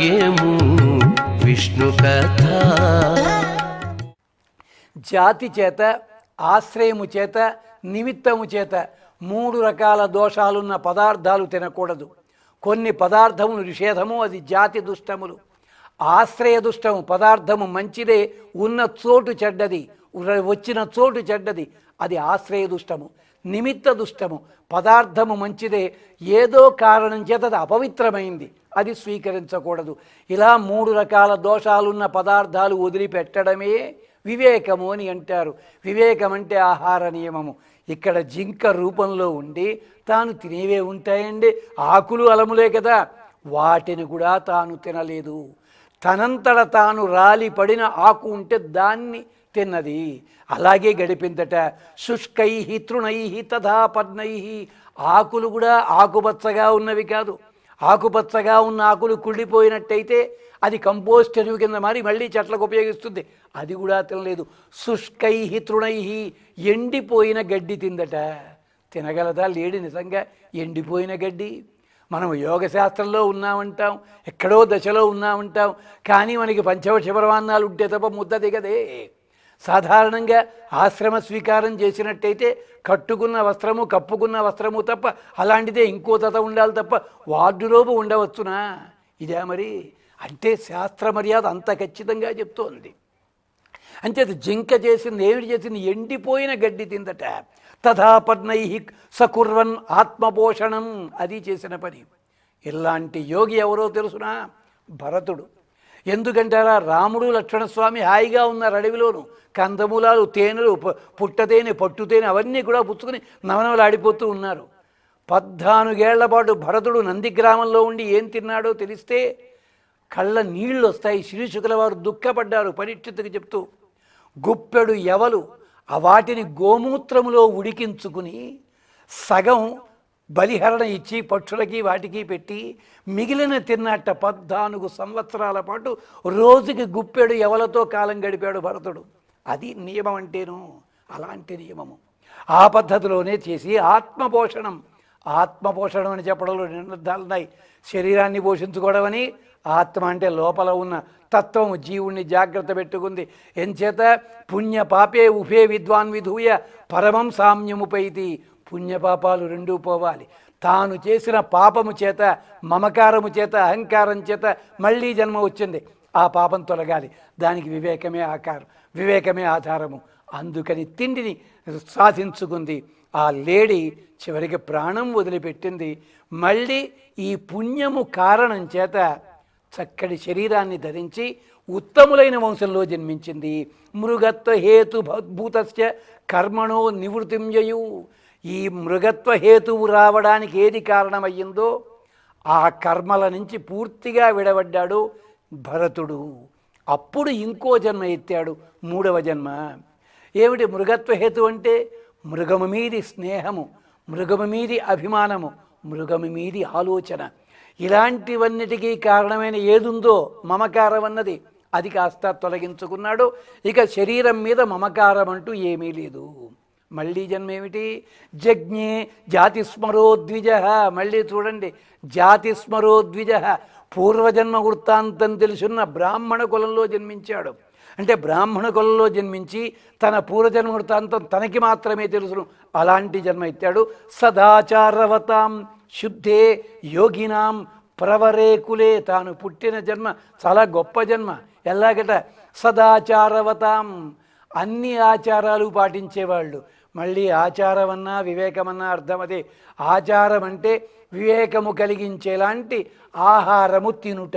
భాగ్యము విష్ణు కథ. జాతి చేత ఆశ్రయము చేత నిమిత్తము చేత మూడు రకాల దోషాలున్న పదార్థాలు తినకూడదు. కొన్ని పదార్థములు నిషేధము అది జాతి దుష్టములు. ఆశ్రయ దుష్టము పదార్థము మంచిదే ఉన్న చోటు చెడ్డది వచ్చిన చోటు చెడ్డది అది ఆశ్రయ దుష్టము. నిమిత్త దుష్టము పదార్థము మంచిదే ఏదో కారణం చేత అది అపవిత్రమైంది. అది స్వీకరించకూడదు. ఇలా మూడు రకాల దోషాలున్న పదార్థాలు వదిలిపెట్టడమే వివేకము అని అంటారు. వివేకం అంటే ఆహార నియమము. ఇక్కడ జింక రూపంలో ఉండి తాను తినేవే ఉంటాయండి. ఆకులు అలములే కదా. వాటిని కూడా తాను తినలేదు. తనంతట తాను రాలి పడిన ఆకు ఉంటే దాన్ని తిన్నది. అలాగే గడిపిందట. శుష్కై తృణై తథా పద్మై ఆకులు కూడా ఆకుపచ్చగా ఉన్నవి కాదు. ఆకుపచ్చగా ఉన్న ఆకులు కుళ్ళిపోయినట్టయితే అది కంపోస్ట్ ఎరువు కింద మారి మళ్ళీ చెట్లకు ఉపయోగిస్తుంది. అది కూడా తినలేదు. శుష్కై తృణై ఎండిపోయిన గడ్డి తిందట. తినగలదా లేడి నిజంగా? ఎండిపోయిన గడ్డి. మనం యోగ శాస్త్రంలో ఉన్నామంటాం ఎక్కడో దశలో ఉన్నామంటాం కానీ మనకి పంచవక్ష పరమాన్నాలు ఉంటే తప్ప ముద్ద దిగదే. సాధారణంగా ఆశ్రమ స్వీకారం చేసినట్టయితే కట్టుకున్న వస్త్రము కప్పుకున్న వస్త్రము తప్ప అలాంటిదే ఇంకో తత ఉండాలి తప్ప వార్డురోబు ఉండవచ్చునా? ఇదే మరి. అంటే శాస్త్ర మర్యాద అంత ఖచ్చితంగా చెప్తోంది. అంచేత జింక చేసింది ఏమిటి చేసింది ఎండిపోయిన గడ్డి తిందట. తథాపర్ణై సకుర్వన్ ఆత్మపోషణం అది చేసిన పని. ఇలాంటి యోగి ఎవరో తెలుసునా? భరతుడు. ఎందుకంటారా రాముడు లక్ష్మణస్వామి హాయిగా ఉన్నారు అడవిలోను కందమూలాలు తేనెలు పుట్టతేనె పట్టుతేనె అవన్నీ కూడా పుచ్చుకుని నవనవలాడిపోతూ ఉన్నారు. పద్నాలుగేళ్ళ పాటు భరతుడు నందిగ్రామంలో ఉండి ఏం తిన్నాడో తెలిస్తే కళ్ళ నీళ్ళు వస్తాయి. శిరీషుకుల వారు దుఃఖపడ్డారు పరీక్షితుకు చెప్తూ గుప్పెడు ఎవలు ఆ వాటిని గోమూత్రములో ఉడికించుకుని సగం బలిహరణ ఇచ్చి పక్షులకి వాటికి పెట్టి మిగిలిన తిన్నట్ట పద్నాలుగు సంవత్సరాల పాటు రోజుకి గుప్పెడు ఎవలతో కాలం గడిపాడు భరతుడు. అది నియమం అంటేను అలాంటి నియమము. ఆ పద్ధతిలోనే చేసి ఆత్మపోషణం. ఆత్మపోషణం అని చెప్పడంలో నిర్ధాలు ఉన్నాయి. శరీరాన్ని పోషించుకోవడం అని ఆత్మ అంటే లోపల ఉన్న తత్వము జీవుణ్ణి జాగ్రత్త పెట్టుకుంది. ఎంచేత పుణ్య పాపే ఉభే విద్వాన్ విధూయ పరమం సామ్యముపైతి పుణ్యపాపాలు రెండూ పోవాలి. తాను చేసిన పాపము చేత మమకారము చేత అహంకారం చేత మళ్ళీ జన్మ వచ్చింది. ఆ పాపం తొలగాలి. దానికి వివేకమే ఆకారం వివేకమే ఆధారము. అందుకని తిండిని సాధించుకుంది. ఆ లేడీ చివరికి ప్రాణం వదిలిపెట్టింది. మళ్ళీ ఈ పుణ్యము కారణం చేత చక్కటి శరీరాన్ని ధరించి ఉత్తములైన వంశంలో జన్మించింది. మృగత్వ హేతు భూతస్య కర్మణో నివృత్తింజయు ఈ మృగత్వ హేతువు రావడానికి ఏది కారణమయ్యిందో ఆ కర్మల నుంచి పూర్తిగా విడబడ్డాడు భరతుడు. అప్పుడు ఇంకో జన్మ ఎత్తాడు మూడవ జన్మ. ఏమిటి మృగత్వ హేతు అంటే? మృగము మీది స్నేహము మృగము మీది అభిమానము మృగము మీది ఆలోచన. ఇలాంటివన్నిటికీ కారణమైన ఏదుందో మమకారం అన్నది. అది కాస్త తొలగించుకున్నాడు. ఇక శరీరం మీద మమకారం అంటూ ఏమీ లేదు. మళ్ళీ జన్మ ఏమిటి జజ్ఞే జాతిస్మరోద్విజ మళ్ళీ చూడండి జాతిస్మరోద్విజ పూర్వజన్మ వృత్తాంతం తెలుసున్న బ్రాహ్మణ కులంలో జన్మించాడు. అంటే బ్రాహ్మణ కులంలో జన్మించి తన పూర్వజన్మ వృత్తాంతం తనకి మాత్రమే తెలుసును. అలాంటి జన్మ ఎత్తాడు. సదాచారవతాం శుద్ధే యోగినాం ప్రవరేకులే. తాను పుట్టిన జన్మ చాలా గొప్ప జన్మ. ఎలాగట? సదాచారవతాం. అన్ని ఆచారాలు పాటించేవాళ్ళు. మళ్ళీ ఆచారమన్నా వివేకమన్నా అర్థం అదే ఆచారం అంటే వివేకము కలిగించేలాంటి ఆహారము తినుట.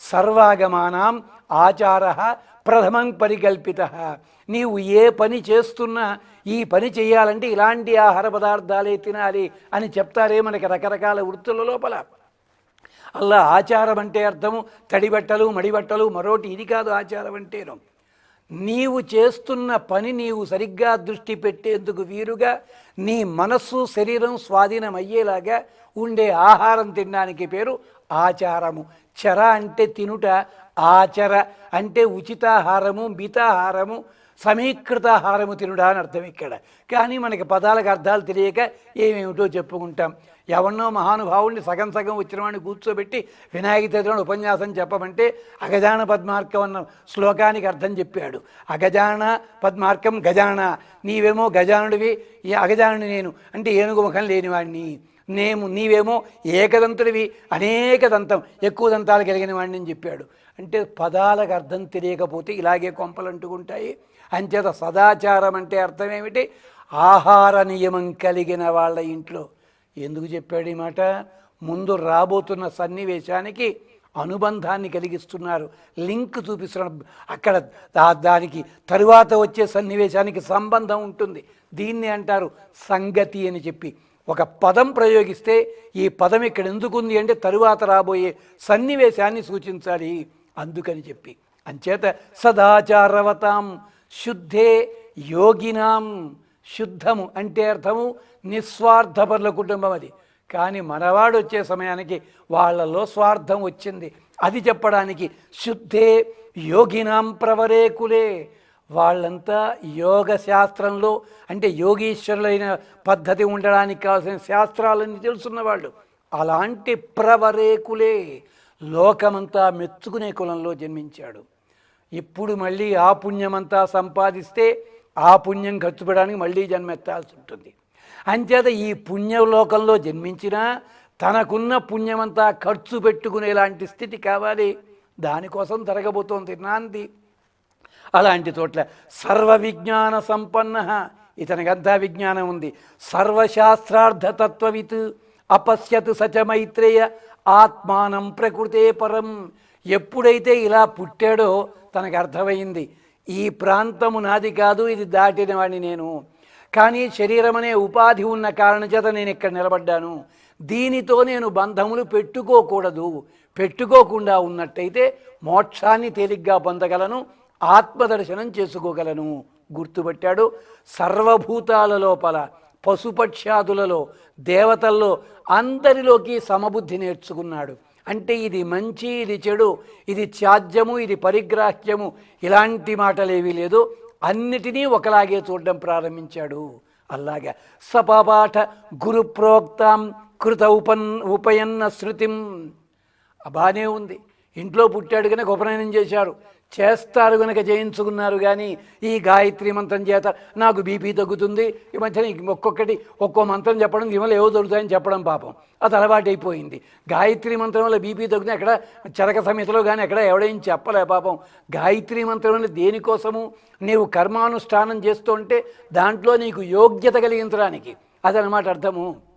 సర్వాగమానం ఆచార ప్రథమం పరికల్పిత. నీవు ఏ పని చేస్తున్నా ఈ పని చేయాలంటే ఇలాంటి ఆహార పదార్థాలే తినాలి అని చెప్తారే మనకి రకరకాల వృత్తుల లోపల. అలా ఆచారం అంటే అర్థము తడిబట్టలు మడిబట్టలు మరోటి ఇది కాదు ఆచారం అంటేను నీవు చేస్తున్న పని నీవు సరిగ్గా దృష్టి పెట్టేందుకు వీరుగా నీ మనస్సు శరీరం స్వాధీనం అయ్యేలాగా ఉండే ఆహారం తినడానికి పేరు ఆచారము. చర అంటే తినుట ఆచర అంటే ఉచితాహారము మితాహారము సమీకృతాహారము తినుడా అని అర్థం ఇక్కడ. కానీ మనకి పదాలకు అర్థాలు తెలియక ఏమేమిటో చెప్పుకుంటాం. ఎవరినో మహానుభావుడిని సగం సగం వచ్చిన వాడిని కూర్చోబెట్టి వినాయక చతుర్థి ఉపన్యాసం చెప్పమంటే అగజాన పద్మార్కం అన్న శ్లోకానికి అర్థం చెప్పాడు. అగజాన పద్మార్కం గజాన. నీవేమో గజానుడివి ఈ నేను అంటే ఏనుగు ముఖం లేనివాడిని. నేను నీవేమో ఏకదంతుడివి అనేక దంతం ఎక్కువ దంతాలు కలిగిన వాడిని అని చెప్పాడు. అంటే పదాలకు అర్థం తెలియకపోతే ఇలాగే కొంపలు అంటుకుంటాయి. అంచేత సదాచారం అంటే అర్థం ఏమిటి ఆహార నియమం కలిగిన వాళ్ళ ఇంట్లో. ఎందుకు చెప్పాడు ఈ మాట? ముందు రాబోతున్న సన్నివేశానికి అనుబంధాన్ని కలిగిస్తున్నారు. లింక్ చూపిస్తున్నారు. అక్కడ దా- దానికి తరువాత వచ్చే సన్నివేశానికి సంబంధం ఉంటుంది. దీన్ని అంటారు సంగతి అని చెప్పి. ఒక పదం ప్రయోగిస్తే ఈ పదం ఇక్కడ ఎందుకుంది అంటే తరువాత రాబోయే సన్నివేశాన్ని సూచించాలి. అందుకని చెప్పి. అంచేత సదాచారవతాం. శుద్ధే యోగినాం శుద్ధము అంటే అర్థము నిస్వార్థపరుల కుటుంబం అది. కానీ మనవాడు వచ్చే సమయానికి వాళ్ళలో స్వార్థం వచ్చింది. అది చెప్పడానికి శుద్ధే యోగినాం ప్రవరేకులే. వాళ్ళంతా యోగ శాస్త్రంలో అంటే యోగీశ్వరులైన పద్ధతి ఉండడానికి కావాల్సిన శాస్త్రాలన్నీ తెలుసున్న వాళ్ళు అలాంటి ప్రవరేకులే. లోకమంతా మెచ్చుకునే కులంలో జన్మించాడు. ఇప్పుడు మళ్ళీ ఆ పుణ్యమంతా సంపాదిస్తే ఆ పుణ్యం ఖర్చు పెట్టడానికి మళ్ళీ జన్మెత్తాల్సి ఉంటుంది. అంచేత ఈ పుణ్యలోకంలో జన్మించినా తనకున్న పుణ్యమంతా ఖర్చు పెట్టుకునేలాంటి స్థితి కావాలి. దానికోసం జరగబోతోంది నాంది. అలాంటి చోట్ల సర్వ విజ్ఞాన సంపన్న. ఇతనికంతా విజ్ఞానం ఉంది. సర్వశాస్త్రార్థతత్వవిత్ అపశ్యత్ సచ మైత్రేయ ఆత్మానం ప్రకృతే పరం. ఎప్పుడైతే ఇలా పుట్టాడో తనకు అర్థమైంది. ఈ ప్రాంతము నాది కాదు ఇది దాటిన వాడిని నేను. కానీ శరీరం అనే ఉపాధి ఉన్న కారణం చేత నేను ఇక్కడ నిలబడ్డాను. దీనితో నేను బంధములు పెట్టుకోకూడదు. పెట్టుకోకుండా ఉన్నట్టయితే మోక్షాన్ని తేలిగ్గా పొందగలను ఆత్మదర్శనం చేసుకోగలను. గుర్తుపెట్టాడు. సర్వభూతాల లోపల పశుపక్ష్యాదులలో దేవతల్లో అందరిలోకి సమబుద్ధి నేర్చుకున్నాడు. అంటే ఇది మంచి ఇది చెడు ఇది త్యాజ్యము ఇది పరిగ్రాహ్యము. ఇలాంటి మాటలేవీ లేదు. అన్నిటినీ ఒకలాగే చూడడం ప్రారంభించాడు. అలాగా సపపాఠ గురు ప్రోక్తాం కృత ఉపన్ ఉపయన్న శృతిం. బాగానే ఉంది. ఇంట్లో పుట్టాడు కనుక ఉపనయనం చేశారు. చేస్తారు కనుక చేయించుకున్నారు కానీ ఈ గాయత్రి మంత్రం చేత నాకు బీపీ తగ్గుతుంది. ఈ మధ్యన ఒక్కొక్కటి ఒక్కో మంత్రం చెప్పడం విమలు ఏవో దొరుకుతాయని చెప్పడం పాపం. అది అలవాటైపోయింది. గాయత్రి మంత్రం వల్ల బీపీ తగ్గుతుంది. ఎక్కడ చరక సమితిలో కానీ ఎక్కడ ఎవడేం చెప్పలే పాపం. గాయత్రి మంత్రం వల్ల దేనికోసము? నీవు కర్మానుష్ఠానం చేస్తుంటే దాంట్లో నీకు యోగ్యత కలిగించడానికి. అదనమాట అర్థము.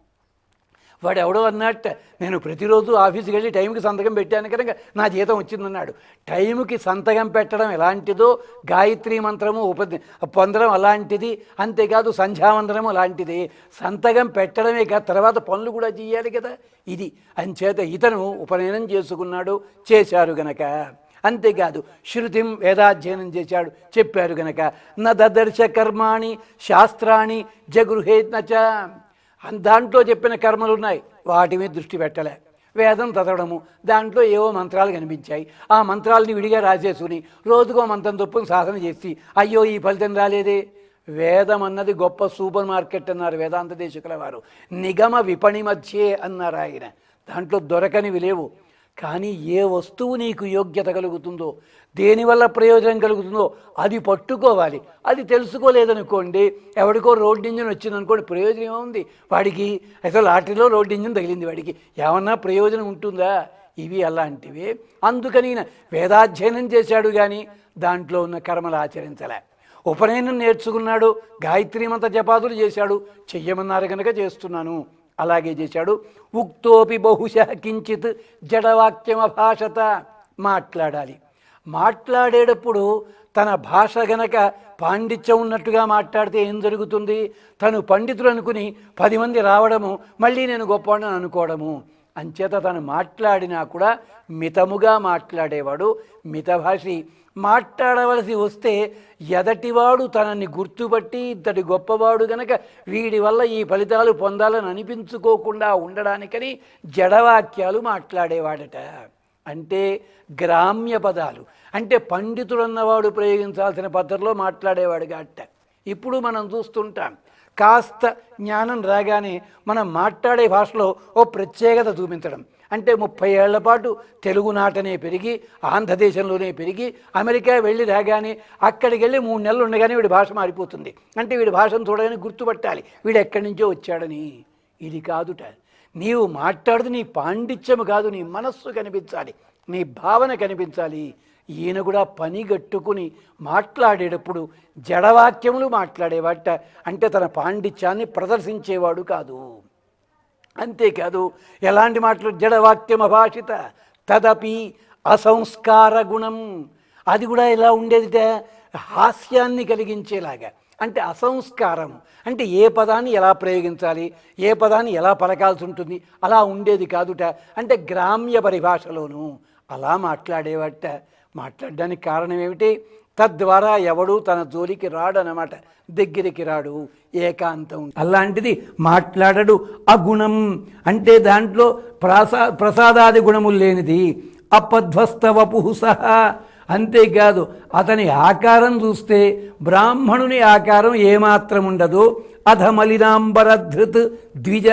వాడు ఎవడో అన్నట్ట నేను ప్రతిరోజు ఆఫీస్కి వెళ్ళి టైంకి సంతకం పెట్టాను కనుక నా జీతం వచ్చిందన్నాడు. టైంకి సంతకం పెట్టడం ఎలాంటిదో గాయత్రి మంత్రము ఉప పొందడం అలాంటిది అంతేకాదు సంధ్యావందనము అలాంటిది. సంతకం పెట్టడమే కాదు తర్వాత పనులు కూడా చేయాలి కదా ఇది. అంచేత ఇతను ఉపనయనం చేసుకున్నాడు చేశారు గనక. అంతేకాదు శృతిం వేదాధ్యయనం చేశాడు చెప్పారు గనక. నదర్శ కర్మాణి శాస్త్రాణి జగృహేత్నచ. దాంట్లో చెప్పిన కర్మలు ఉన్నాయి వాటి మీద దృష్టి పెట్టలే. వేదం చదవడము దాంట్లో ఏవో మంత్రాలు కనిపించాయి. ఆ మంత్రాలని విడిగా రాసేసుకుని రోజుకో మంత్రం తప్పుని సాధన చేసి అయ్యో ఈ ఫలితం రాలేదే. వేదం అన్నది గొప్ప సూపర్ మార్కెట్ అన్నారు వేదాంత దేశకుల వారు. నిగమ విపణి మధ్యే అన్నారు ఆయన. దాంట్లో దొరకనివి లేవు. కానీ ఏ వస్తువు నీకు యోగ్యత కలుగుతుందో దేనివల్ల ప్రయోజనం కలుగుతుందో అది పట్టుకోవాలి. అది తెలుసుకోలేదనుకోండి ఎవడికో రోడ్డు ఇంజిన్ వచ్చిందనుకోండి ప్రయోజనం ఏముంది? వాడికి అయితే లాటరీలో రోడ్డు ఇంజిన్ తగిలింది వాడికి. ఏమన్నా ప్రయోజనం ఉంటుందా? ఇవి అలాంటివి. అందుకని వేదాధ్యయనం చేశాడు కానీ దాంట్లో ఉన్న కర్మలు ఆచరించలే. ఉపనయనం నేర్చుకున్నాడు గాయత్రి మంత జపాదులు చేశాడు చెయ్యమన్నారు కనుక చేస్తున్నాను. అలాగే చేశాడు. ఉక్తోపి బహుశ కించిత్ జడవాక్యమ భాషత మాట్లాడాలి. మాట్లాడేటప్పుడు తన భాష గనక పాండిత్యం ఉన్నట్టుగా మాట్లాడితే ఏం జరుగుతుంది? తను పండితులు అనుకుని పది మంది రావడము మళ్ళీ నేను గొప్పవాడిని అనుకోవడము. అంచేత తను మాట్లాడినా కూడా మితముగా మాట్లాడేవాడు. మితభాషి మాట్లాడవలసి వస్తే ఎదటివాడు తనని గుర్తుపట్టి ఇంతటి గొప్పవాడు గనక వీడి వల్ల ఈ ఫలితాలు పొందాలని అనిపించుకోకుండా ఉండడానికని జడవాక్యాలు మాట్లాడేవాడట. అంటే గ్రామ్య పదాలు. అంటే పండితుడు అన్నవాడు ప్రయోగించాల్సిన పద్ధతిలో మాట్లాడేవాడు గట్ట. ఇప్పుడు మనం చూస్తుంటాం. కాస్త జ్ఞానం రాగానే మనం మాట్లాడే భాషలో ఓ ప్రత్యేకత చూపించడం. అంటే ముప్పై ఏళ్ళ పాటు తెలుగు నాటనే పెరిగి ఆంధ్రదేశంలోనే పెరిగి అమెరికా వెళ్ళి రాగానే అక్కడికి వెళ్ళి మూడు నెలలు ఉండగానే వీడి భాష మారిపోతుంది. అంటే వీడి భాషను చూడగానే గుర్తుపట్టాలి. వీడు ఎక్కడి నుంచో వచ్చాడని. ఇది కాదుట. నీవు మాట్లాడుతూ నీ పాండిత్యము కాదు నీ మనస్సు కనిపించాలి నీ భావన కనిపించాలి. ఈయన కూడా పని గట్టుకుని మాట్లాడేటప్పుడు జడవాక్యములు మాట్లాడేవాట. అంటే తన పాండిత్యాన్ని ప్రదర్శించేవాడు కాదు. అంతేకాదు ఎలాంటి మాటలు? జడవాక్యం అభాషిత. తదపి అసంస్కార గుణం. అది కూడా ఎలా ఉండేదిట? హాస్యాన్ని కలిగించేలాగా. అంటే అసంస్కారం. అంటే ఏ పదాన్ని ఎలా ప్రయోగించాలి ఏ పదాన్ని ఎలా పలకాల్సి ఉంటుంది అలా ఉండేది కాదుట. అంటే గ్రామ్య పరిభాషలోను అలా మాట్లాడేవాట. మాట్లాడడానికి కారణం ఏమిటి? తద్వారా ఎవడు తన జోలికి రాడు అన్నమాట దగ్గరికి రాడు ఏకాంతం అలాంటిది మాట్లాడడు అగుణం. అంటే దాంట్లో ప్రసా ప్రసాదాది గుణములు లేనిది అపధ్వస్తవపుహు సహా. అంతేకాదు అతని ఆకారం చూస్తే బ్రాహ్మణుని ఆకారం ఏమాత్రం ఉండదు అధమలినాంబరధృత్ ద్విజ.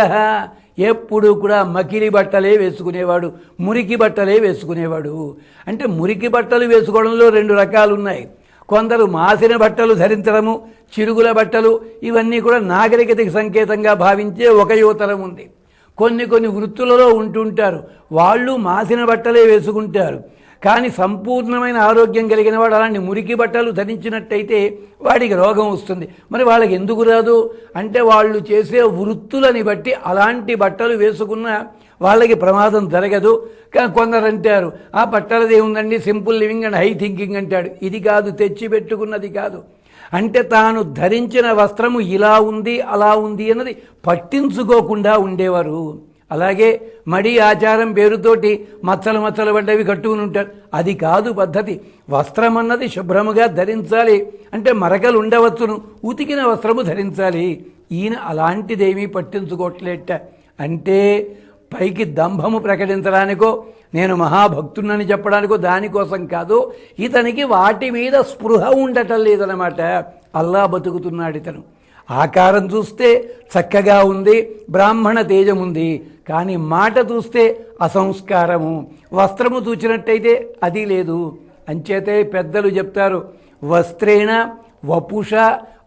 ఎప్పుడు కూడా మకిలి బట్టలే వేసుకునేవాడు మురికి బట్టలే వేసుకునేవాడు. అంటే మురికి బట్టలు వేసుకోవడంలో రెండు రకాలు ఉన్నాయి కొందరు మాసిన బట్టలు ధరించడము చిరుగుల బట్టలు ఇవన్నీ కూడా నాగరికతకి సంకేతంగా భావించే ఒక యువతరం ఉంది. కొన్ని కొన్ని వృత్తులలో ఉంటుంటారు. వాళ్ళు మాసిన బట్టలే వేసుకుంటారు. కానీ సంపూర్ణమైన ఆరోగ్యం కలిగిన వాడు అలాంటి మురికి బట్టలు ధరించినట్టయితే వాడికి రోగం వస్తుంది. మరి వాళ్ళకి ఎందుకు రాదు? అంటే వాళ్ళు చేసే వృత్తులని బట్టి అలాంటి బట్టలు వేసుకున్న వాళ్ళకి ప్రమాదం జరగదు. కానీ కొందరు అంటారు ఆ బట్టలది ఏముందండి? Simple living and high thinking అంటాడు. ఇది కాదు తెచ్చి పెట్టుకున్నది కాదు. అంటే తాను ధరించిన వస్త్రము ఇలా ఉంది అలా ఉంది అన్నది పట్టించుకోకుండా ఉండేవారు. అలాగే మడి ఆచారం పేరుతోటి మచ్చలు మచ్చలు పడ్డవి కట్టుకుని ఉంటారు. అది కాదు పద్ధతి. వస్త్రం అన్నది శుభ్రముగా ధరించాలి. అంటే మరకలు ఉండవచ్చును. ఉతికిన వస్త్రము ధరించాలి. ఈయన అలాంటిదేమీ పట్టించుకోవట్లేట అంటే పైకి దంభము ప్రకటించడానికో నేను మహాభక్తున్నని చెప్పడానికో దానికోసం కాదు. ఇతనికి వాటి మీద స్పృహ ఉండటం లేదనమాట అల్లా బతుకుతున్నాడు ఇతను. ఆకారం చూస్తే చక్కగా ఉంది. బ్రాహ్మణ తేజం ఉంది. కానీ మాట చూస్తే అసంస్కారము. వస్త్రము చూచినట్టయితే అది లేదు. అంచేతే పెద్దలు చెప్తారు వస్త్రేణ వపుష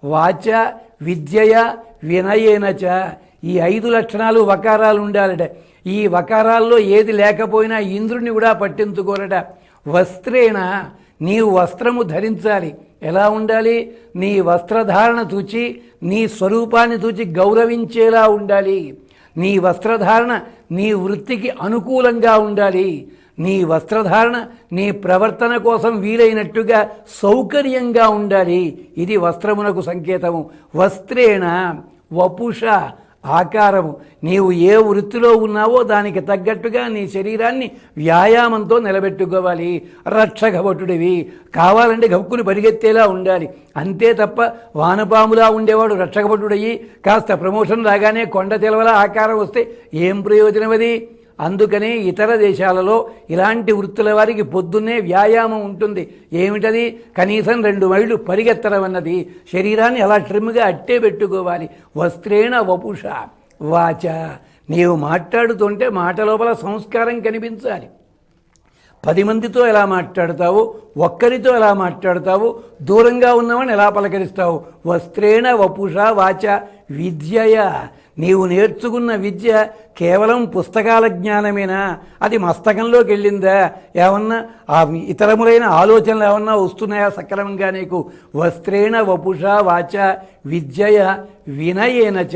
వాచ విద్యయ వినయేనచ ఈ ఐదు లక్షణాలు వకారాలు ఉండాలట. ఈ వకారాల్లో ఏది లేకపోయినా ఇంద్రుని కూడా పట్టించుకోరట. వస్త్రేణ నీవు వస్త్రము ధరించాలి. ఎలా ఉండాలి? నీ వస్త్రధారణ చూచి నీ స్వరూపాన్ని చూచి గౌరవించేలా ఉండాలి. నీ వస్త్రధారణ నీ వృత్తికి అనుకూలంగా ఉండాలి. నీ వస్త్రధారణ నీ ప్రవర్తన కోసం వీలైనట్టుగా సౌకర్యంగా ఉండాలి. ఇది వస్త్రమునకు సంకేతము. వస్త్రేణ వపుష ఆకారము. నీవు ఏ వృత్తిలో ఉన్నావో దానికి తగ్గట్టుగా నీ శరీరాన్ని వ్యాయామంతో నిలబెట్టుకోవాలి. రక్షకభటుడివి కావాలంటే గక్కుని పరిగెత్తేలా ఉండాలి. అంతే తప్ప వానపాములా ఉండేవాడు రక్షకభటుడయ్యి కాస్త ప్రమోషన్ రాగానే కొండ తెలవల ఆకారం వస్తే ఏం ప్రయోజనం అది అందుకనే ఇతర దేశాలలో ఇలాంటి వృత్తుల వారికి పొద్దున్నే వ్యాయామం ఉంటుంది. ఏమిటది? కనీసం రెండు మైళ్ళు పరిగెత్తడం అన్నది శరీరాన్ని అలా ట్రిమ్గా అట్టే పెట్టుకోవాలి. వస్త్రేణ వపుష. వాచ. నీవు మాట్లాడుతుంటే మాట లోపల సంస్కారం కనిపించాలి. పది మందితో ఎలా మాట్లాడతావు? ఒక్కరితో ఎలా మాట్లాడతావు? దూరంగా ఉన్నవాడిని ఎలా పలకరిస్తావు? వస్త్రేణ వపుష వాచ. విద్యయ. నీవు నేర్చుకున్న విద్య కేవలం పుస్తకాల జ్ఞానమేనా? అది మస్తకంలోకి వెళ్ళిందా? ఏమన్నా ఆ ఇతరములైన ఆలోచనలు ఏమన్నా వస్తున్నాయా సక్రమంగా నీకు? వస్త్రేణ వపుష వాచ విద్యయ వినయేనచ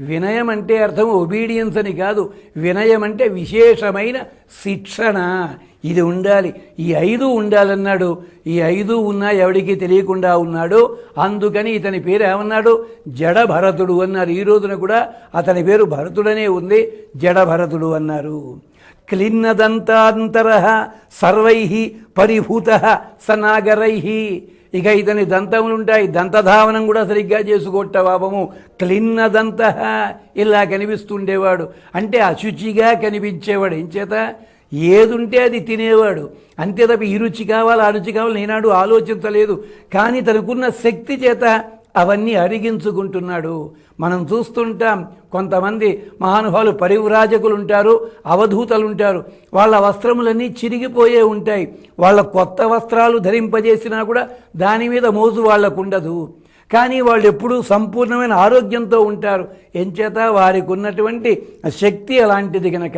వినయం అంటే అర్థం ఒబీడియన్స్ అని కాదు. వినయం అంటే విశేషమైన శిక్షణ. ఇది ఉండాలి. ఈ ఐదు ఉండాలన్నాడు. ఈ ఐదు ఉన్నా ఎవడికి తెలియకుండా ఉన్నాడు. అందుకని ఇతని పేరు ఏమన్నాడు? జడభరతుడు అన్నారు. ఈ రోజున కూడా అతని పేరు భరతుడనే ఉంది. జడభరతుడు అన్నారు. క్లిన్నదంతాంతర సర్వై పరిభూత సనాగరై. ఇక ఇతని దంతములుంటాయి దంతధావనం కూడా సరిగ్గా చేసుకోట పాపము. క్లిన్నదంత ఇలా కనిపిస్తుండేవాడు. అంటే అశుచిగా కనిపించేవాడు. ఏం చేత? ఏదుంటే అది తినేవాడు. అంతే తప్ప ఈ రుచి కావాలి ఆ రుచి కావాలి నేనాడు ఆలోచించలేదు. కానీ తనకున్న శక్తి చేత అవన్నీ అరిగించుకుంటున్నాడు. మనం చూస్తుంటాం కొంతమంది మహానుభావులు పరివ్రాజకులు ఉంటారు అవధూతలు ఉంటారు వాళ్ళ వస్త్రములన్నీ చిరిగిపోయే ఉంటాయి. వాళ్ళ కొత్త వస్త్రాలు ధరింపజేసినా కూడా దాని మీద మోజు వాళ్ళకు ఉండదు కానీ వాళ్ళు ఎప్పుడూ సంపూర్ణమైన ఆరోగ్యంతో ఉంటారు. ఎంచేత వారికి ఉన్నటువంటి శక్తి అలాంటిది గనక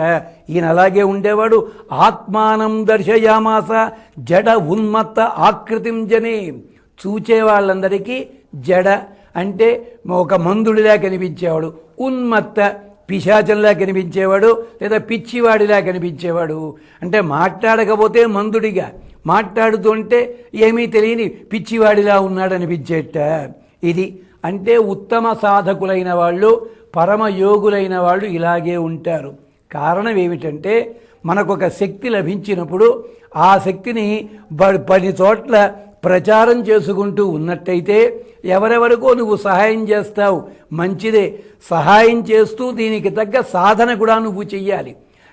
ఈయన అలాగే ఉండేవాడు. ఆత్మానం దర్శయామాస జడ ఉన్మత్త ఆకృతిం జనే చూచే వాళ్ళందరికీ జడ అంటే ఒక మందుడిలా కనిపించేవాడు ఉన్మత్త పిశాచంలా కనిపించేవాడు లేదా పిచ్చివాడిలా కనిపించేవాడు. అంటే మాట్లాడకపోతే మందుడిగా మాట్లాడుతుంటే ఏమీ తెలియని పిచ్చివాడిలా ఉన్నాడు అనిపించేట ఇది అంటే ఉత్తమ సాధకులైన వాళ్ళు పరమయోగులైన వాళ్ళు ఇలాగే ఉంటారు. కారణం ఏమిటంటే మనకొక శక్తి లభించినప్పుడు ఆ శక్తిని బ- పది చోట్ల ప్రచారం చేసుకుంటూ ఉన్నట్టయితే ఎవరెవరికో నువ్వు సహాయం చేస్తావు. మంచిదే. సహాయం చేస్తూ దీనికి తగ్గ సాధన కూడా నువ్వు చెయ్యాలి.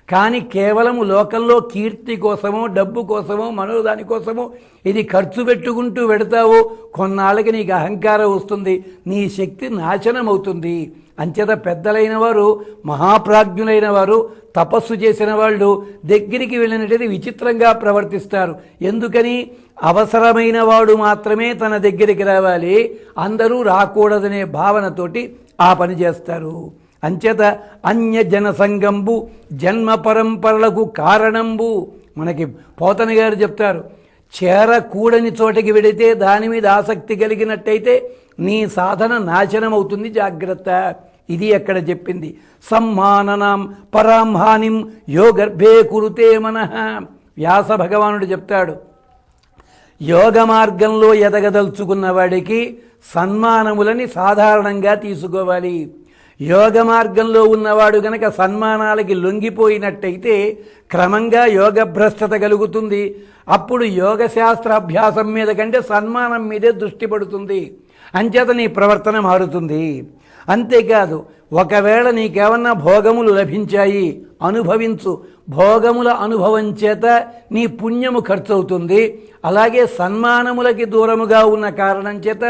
కానీ కేవలము లోకంలో కీర్తి కోసమో డబ్బు కోసమో మనోదాని కోసమో ఇది ఖర్చు పెట్టుకుంటూ పెడతావు. కొన్నాళ్ళకి నీకు అహంకారం వస్తుంది. నీ శక్తి నాశనం అవుతుంది అంచేత పెద్దలైన వారు మహాప్రాజ్ఞులైన వారు తపస్సు చేసిన వాళ్ళు దగ్గరికి వెళ్ళినట్టయితే విచిత్రంగా ప్రవర్తిస్తారు. ఎందుకని? అవసరమైన వాడు మాత్రమే తన దగ్గరికి రావాలి. అందరూ రాకూడదనే భావనతోటి ఆ పని చేస్తారు. అంచేత అన్య జనసంగంబు జన్మ పరంపరలకు కారణంబు మనకి పోతన గారు చెప్తారు. చేరకూడని చోటకి వెడితే దాని మీద ఆసక్తి కలిగినట్టయితే నీ సాధన నాశనం అవుతుంది జాగ్రత్త. ఇది ఎక్కడ చెప్పింది? సమ్మాననాం పరాం హానిం యోగర్భే కురుతే మనః. వ్యాస భగవానుడు చెప్తాడు యోగ మార్గంలో ఎదగదలుచుకున్న వాడికి సన్మానములని సాధారణంగా తీసుకోవాలి. యోగ మార్గంలో ఉన్నవాడు గనక సన్మానాలకి లొంగిపోయినట్టయితే క్రమంగా యోగభ్రష్టత కలుగుతుంది. అప్పుడు యోగ శాస్త్ర అభ్యాసం మీద కంటే సన్మానం మీదే దృష్టి పడుతుంది. అంచేత నీ ప్రవర్తన మారుతుంది. అంతేకాదు ఒకవేళ నీకేమన్నా భోగములు లభించాయి అనుభవించు. భోగముల అనుభవం చేత నీ పుణ్యము ఖర్చవుతుంది. అలాగే సన్మానములకి దూరముగా ఉన్న కారణం చేత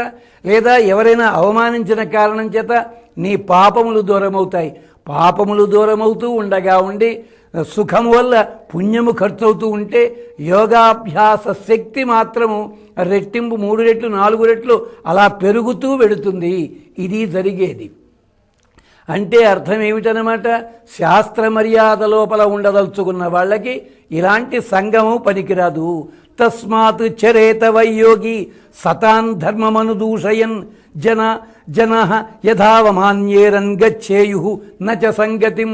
లేదా ఎవరైనా అవమానించిన కారణం చేత నీ పాపములు దూరమవుతాయి. పాపములు దూరమవుతూ ఉండగా ఉండి సుఖం వల్ల పుణ్యము ఖర్చవుతూ ఉంటే యోగాభ్యాస శక్తి మాత్రము రెట్టింపు మూడు రెట్లు నాలుగు రెట్లు అలా పెరుగుతూ వెడుతుంది ఇది జరిగేది. అంటే అర్థం ఏమిటనమాట? శాస్త్ర మర్యాద లోపల ఉండదలుచుకున్న వాళ్ళకి ఇలాంటి సంఘము పనికిరాదు. తస్మాత్ చరేత వైయోగి సతాన్ ధర్మమనుదూషయన్ జన జన యథావమాన్యేరన్ గచ్చేయు నచ సంగతిం.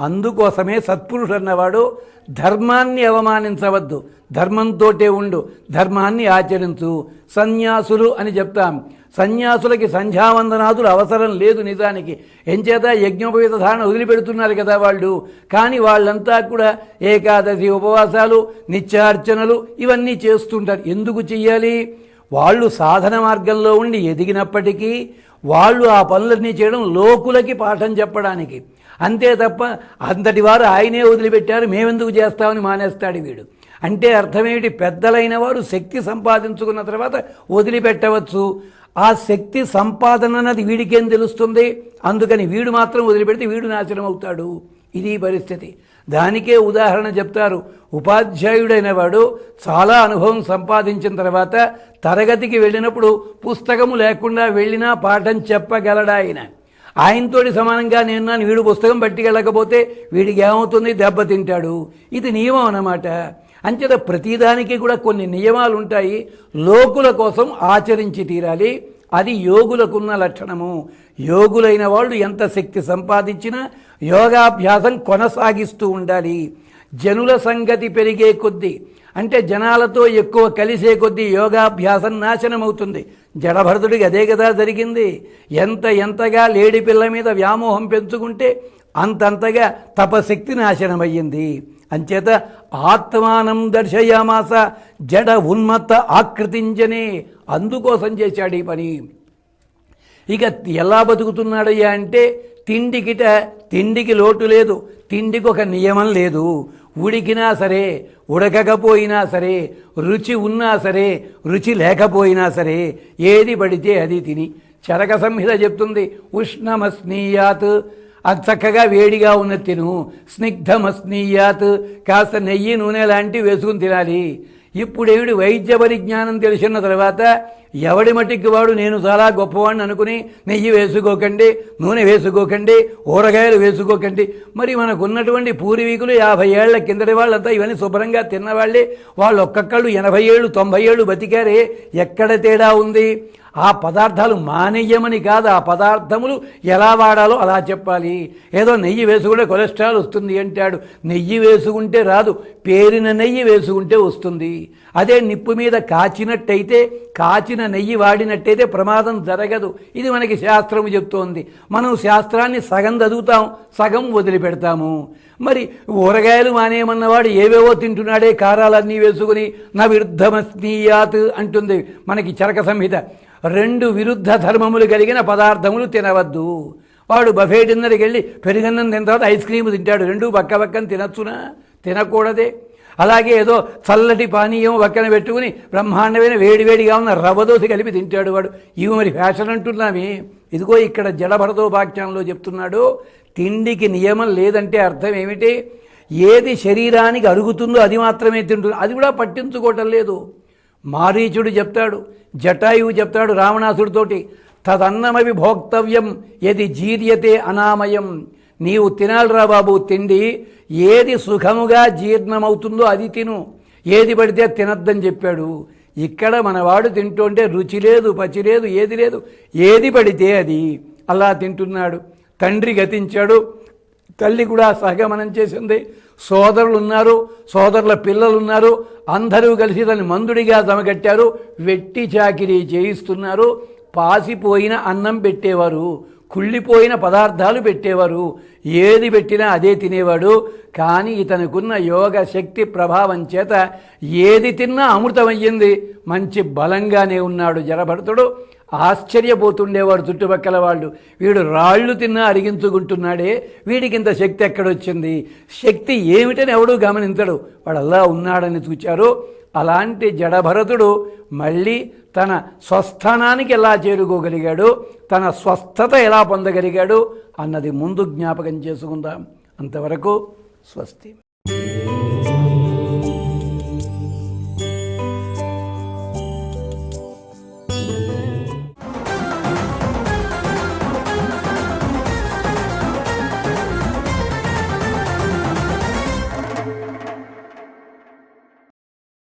అందుకోసమే సత్పురుషుడు అన్నవాడు ధర్మాన్ని అవమానించవద్దు. ధర్మంతోటే ఉండు. ధర్మాన్ని ఆచరించు. సన్యాసులు అని చెప్తాం. సన్యాసులకి సంధ్యావందనాదులు అవసరం లేదు నిజానికి. ఎంచేత యజ్ఞోపవేత ధారణ వదిలిపెడుతున్నారు కదా వాళ్ళు. కానీ వాళ్ళంతా కూడా ఏకాదశి ఉపవాసాలు నిత్యార్చనలు ఇవన్నీ చేస్తుంటారు. ఎందుకు చెయ్యాలి? వాళ్ళు సాధన మార్గంలో ఉండి ఎదిగినప్పటికీ వాళ్ళు ఆ పనులన్నీ చేయడం లోకులకి పాఠం చెప్పడానికి. అంతే తప్ప అంతటి వారు ఆయనే వదిలిపెట్టారు మేమెందుకు చేస్తామని మానేస్తాడు వీడు. అంటే అర్థమేమిటి? పెద్దలైన వారు శక్తి సంపాదించుకున్న తర్వాత వదిలిపెట్టవచ్చు. ఆ శక్తి సంపాదన అన్నది వీడికేం తెలుస్తుంది? అందుకని వీడు మాత్రం వదిలిపెడితే వీడు నాశనం అవుతాడు ఇది పరిస్థితి. దానికే ఉదాహరణ చెప్తారు. ఉపాధ్యాయుడైన వాడు చాలా అనుభవం సంపాదించిన తర్వాత తరగతికి వెళ్ళినప్పుడు పుస్తకము లేకుండా వెళ్ళినా పాఠం చెప్పగలడా ఆయన ఆయనతోటి సమానంగా నేను నా వీడు పుస్తకం పట్టుకెళ్ళకపోతే వీడికి ఏమవుతుంది? దెబ్బతింటాడు. ఇది నియమం అన్నమాట. అంచేత ప్రతిదానికి కూడా కొన్ని నియమాలు ఉంటాయి. లోకుల కోసం ఆచరించి తీరాలి. అది యోగులకున్న లక్షణము. యోగులైన వాళ్ళు ఎంత శక్తి సంపాదించినా యోగాభ్యాసం కొనసాగిస్తూ ఉండాలి. జనుల సంగతి పెరిగే కొద్దీ అంటే జనాలతో ఎక్కువ కలిసే కొద్దీ యోగాభ్యాసం నాశనం అవుతుంది జడభరతుడికి అదే కదా జరిగింది. ఎంత ఎంతగా లేడి పిల్ల మీద వ్యామోహం పెంచుకుంటే అంతంతగా తపశక్తి నాశనమయ్యింది. అంచేత ఆత్మానం దర్శయామాస జడ ఉన్మత్త ఆకృతించనే అందుకోసం చేశాడు ఈ పని. ఇక ఎలా బతుకుతున్నాడయ్యా అంటే తిండికిట తిండికి లోటు లేదు. తిండికి ఒక నియమం లేదు. ఉడికినా సరే ఉడకకపోయినా సరే రుచి ఉన్నా సరే రుచి లేకపోయినా సరే ఏది పడితే అది తిని. చరక సంహిత చెప్తుంది ఉష్ణమస్నీయాత్. అది చక్కగా వేడిగా ఉన్న తిను స్నిగ్ధమస్నీయాత్. కాస్త నెయ్యి నూనె లాంటివి వేసుకుని తినాలి. ఇప్పుడేమిటి వైద్య పరిజ్ఞానం తెలిసిన తర్వాత ఎవడి మట్టికి వాడు నేను చాలా గొప్పవాడిని అనుకుని నెయ్యి వేసుకోకండి నూనె వేసుకోకండి ఊరగాయలు వేసుకోకండి. మరి మనకు ఉన్నటువంటి పూర్వీకులు యాభై ఏళ్ళ కిందటి వాళ్ళంతా ఇవన్నీ శుభ్రంగా తిన్నవాళ్ళే. వాళ్ళు ఒక్కొక్కళ్ళు ఎనభై ఏళ్ళు తొంభై ఏళ్ళు బతికారే. ఎక్కడ తేడా ఉంది? ఆ పదార్థాలు మానేయమని కాదు ఆ పదార్థములు ఎలా వాడాలో అలా చెప్పాలి. ఏదో నెయ్యి వేసుకుంటే కొలెస్ట్రాల్ వస్తుంది అంటాడు. నెయ్యి వేసుకుంటే రాదు పేరిన నెయ్యి వేసుకుంటే వస్తుంది. అదే నిప్పు మీద కాచినట్టయితే కాచిన నెయ్యి వాడినట్టయితే ప్రమాదం జరగదు. ఇది మనకి శాస్త్రము చెప్తోంది. మనం శాస్త్రాన్ని సగం చదువుతాం సగం వదిలిపెడతాము. మరి ఊరగాయలు మానేయమన్నవాడు ఏవేవో తింటున్నాడే కారాలన్నీ వేసుకుని నా విరుద్ధమస్నీయాత్ అంటుంది. మనకి చరక సంహిత. రెండు విరుద్ధ ధర్మములు కలిగిన పదార్థములు తినవద్దు. వాడు బఫే డిన్నర్కి వెళ్ళి పెరుగన్నం తిన్న తర్వాత ఐస్ క్రీమ్ తింటాడు. రెండు పక్క పక్కన తినచ్చునా? తినకూడదే. అలాగే ఏదో చల్లటి పానీయం పక్కన పెట్టుకుని బ్రహ్మాండమైన వేడివేడిగా ఉన్న రవ్వదోసి కలిపి తింటాడు వాడు. ఇవి మరి ఫ్యాషన్ అంటున్నామే. ఇదిగో ఇక్కడ జడభరతోపాఖ్యానంలో చెప్తున్నాడు. తిండికి నియమం లేదంటే అర్థం ఏమిటి? ఏది శరీరానికి అరుగుతుందో అది మాత్రమే తింటుంది. అది కూడా పట్టించుకోవటం లేదు. మారీచుడు చెప్తాడు జటాయువు చెప్తాడు రావణాసుడితోటి తదన్నమవి భోక్తవ్యం ఎది జీర్యతే అనామయం. నీవు తినాలిరా బాబు తిండి. ఏది సుఖముగా జీర్ణమవుతుందో అది తిను. ఏది పడితే తినద్దని చెప్పాడు. ఇక్కడ మనవాడు తింటుంటే రుచి లేదు పచి లేదు ఏది లేదు. ఏది పడితే అది. అలా తింటున్నాడు. తండ్రి గతించాడు. తల్లి కూడా సహగమనం చేసింది. సోదరులు ఉన్నారు సోదరుల పిల్లలు ఉన్నారు అందరూ కలిసి దాన్ని మందుడిగా జమగట్టారు వెట్టి చాకిరీ చేయిస్తున్నారు పాసిపోయిన అన్నం పెట్టేవారు కుళ్ళిపోయిన పదార్థాలు పెట్టేవారు ఏది పెట్టినా అదే తినేవాడు. కానీ ఇతనుకున్న యోగ శక్తి ప్రభావం చేత ఏది తిన్నా అమృతమయ్యింది. మంచి బలంగానే ఉన్నాడు జరభరతుడు. ఆశ్చర్యపోతుండేవాడు చుట్టుపక్కల వాళ్ళు. వీడు రాళ్ళు తిన్నా అరిగించుకుంటున్నాడే. వీడికి ఇంత శక్తి ఎక్కడొచ్చింది? శక్తి ఏమిటని ఎవడూ గమనించడు. వాడు అలా ఉన్నాడని చూచారు. అలాంటి జడభరతుడు మళ్ళీ తన స్వస్థానానికి ఎలా చేరుకోగలిగాడు తన స్వస్థత ఎలా పొందగలిగాడు అన్నది ముందు జ్ఞాపకం చేసుకుందాం. అంతవరకు స్వస్తి.